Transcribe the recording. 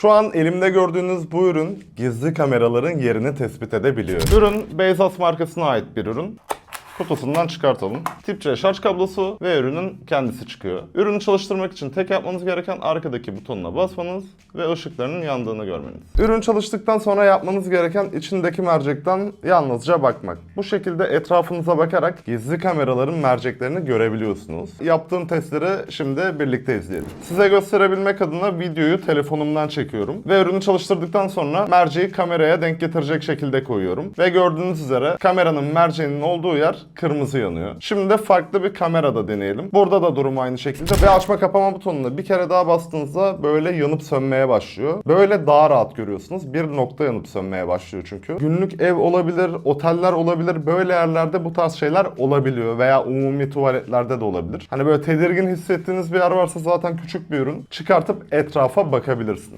Şu an elimde gördüğünüz bu ürün gizli kameraların yerini tespit edebiliyor. Ürün Bezos markasına ait bir ürün. Kutusundan çıkartalım. Tip şarj kablosu ve ürünün kendisi çıkıyor. Ürünü çalıştırmak için tek yapmanız gereken arkadaki butonuna basmanız ve ışıklarının yandığını görmeniz. Ürün çalıştıktan sonra yapmanız gereken içindeki mercekten yalnızca bakmak. Bu şekilde etrafınıza bakarak gizli kameraların merceklerini görebiliyorsunuz. Yaptığım testleri şimdi birlikte izleyelim. Size gösterebilmek adına videoyu telefonumdan çekiyorum ve ürünü çalıştırdıktan sonra merceği kameraya denk getirecek şekilde koyuyorum. Ve gördüğünüz üzere kameranın merceğinin olduğu yer kırmızı yanıyor. Şimdi de farklı bir kamerada deneyelim. Burada da durum aynı şekilde ve açma kapama butonuna bir kere daha bastığınızda böyle yanıp sönmeye başlıyor. Böyle daha rahat görüyorsunuz. Bir nokta yanıp sönmeye başlıyor çünkü. Günlük ev olabilir, oteller olabilir. Böyle yerlerde bu tarz şeyler olabiliyor veya umumi tuvaletlerde de olabilir. Hani böyle tedirgin hissettiğiniz bir yer varsa zaten küçük bir ürün. Çıkartıp etrafa bakabilirsiniz.